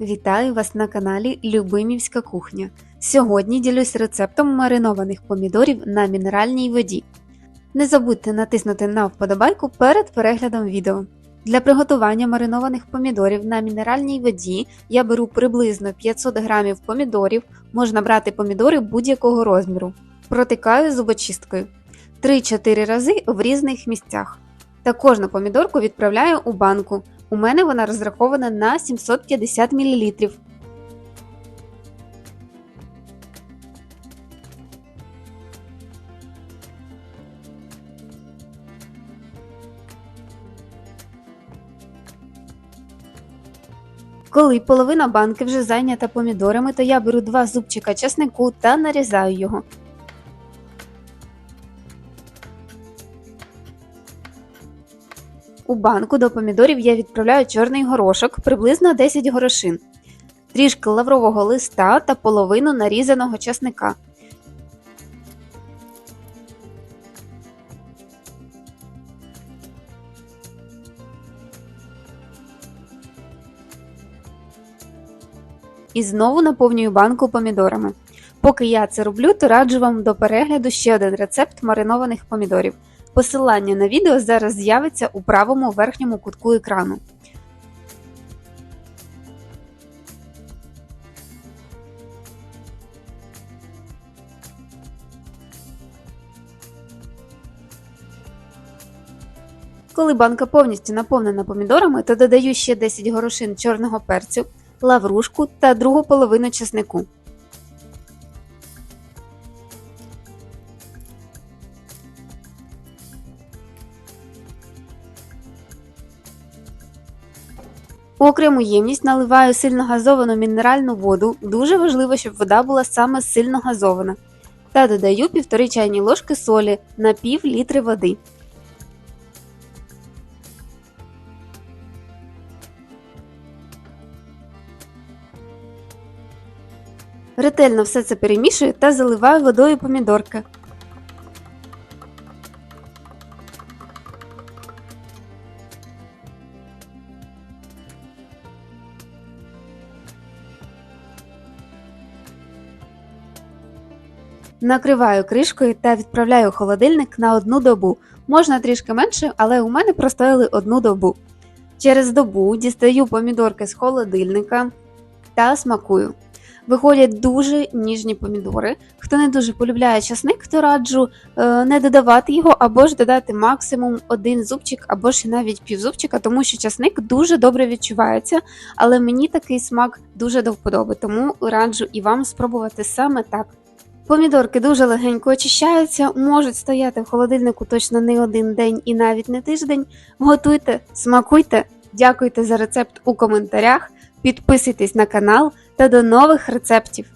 Вітаю вас на каналі Любимівська кухня. Сьогодні ділюсь рецептом маринованих помідорів на мінеральній воді. Не забудьте натиснути на вподобайку перед переглядом відео. Для приготування маринованих помідорів на мінеральній воді я беру приблизно 500 г помідорів, можна брати помідори будь-якого розміру. Протикаю зубочисткою 3-4 рази в різних місцях. Та кожну помідорку відправляю у банку. У мене вона розрахована на 750 мл. Коли половина банки вже зайнята помідорами, то я беру два зубчика чеснику та нарізаю його. У банку до помідорів я відправляю чорний горошок, приблизно 10 горошин, трішки лаврового листа та половину нарізаного чесника. І знову наповнюю банку помідорами. Поки я це роблю, то раджу вам до перегляду ще один рецепт маринованих помідорів. Посилання на відео зараз з'явиться у правому верхньому кутку екрану. Коли банка повністю наповнена помідорами, то додаю ще 10 горошин чорного перцю, лаврушку та другу половину чеснику. У окрему ємність наливаю сильно газовану мінеральну воду. Дуже важливо, щоб вода була саме сильно газована. Та додаю 1,5 чайні ложки солі на пів літри води. Ретельно все це перемішую та заливаю водою помідорки. Накриваю кришкою та відправляю холодильник на одну добу. Можна трішки менше, але у мене простояли одну добу. Через добу дістаю помідорки з холодильника та смакую. Виходять дуже ніжні помідори. Хто не дуже полюбляє часник, то раджу е, не додавати його або ж додати максимум один зубчик, або ж навіть півзубчика, тому що часник дуже добре відчувається, але мені такий смак дуже до вподоби, тому раджу і вам спробувати саме так. Помідорки дуже легенько очищаються, можуть стояти в холодильнику точно не один день і навіть не тиждень. Готуйте, смакуйте, дякуйте за рецепт у коментарях, підписуйтесь на канал та до нових рецептів!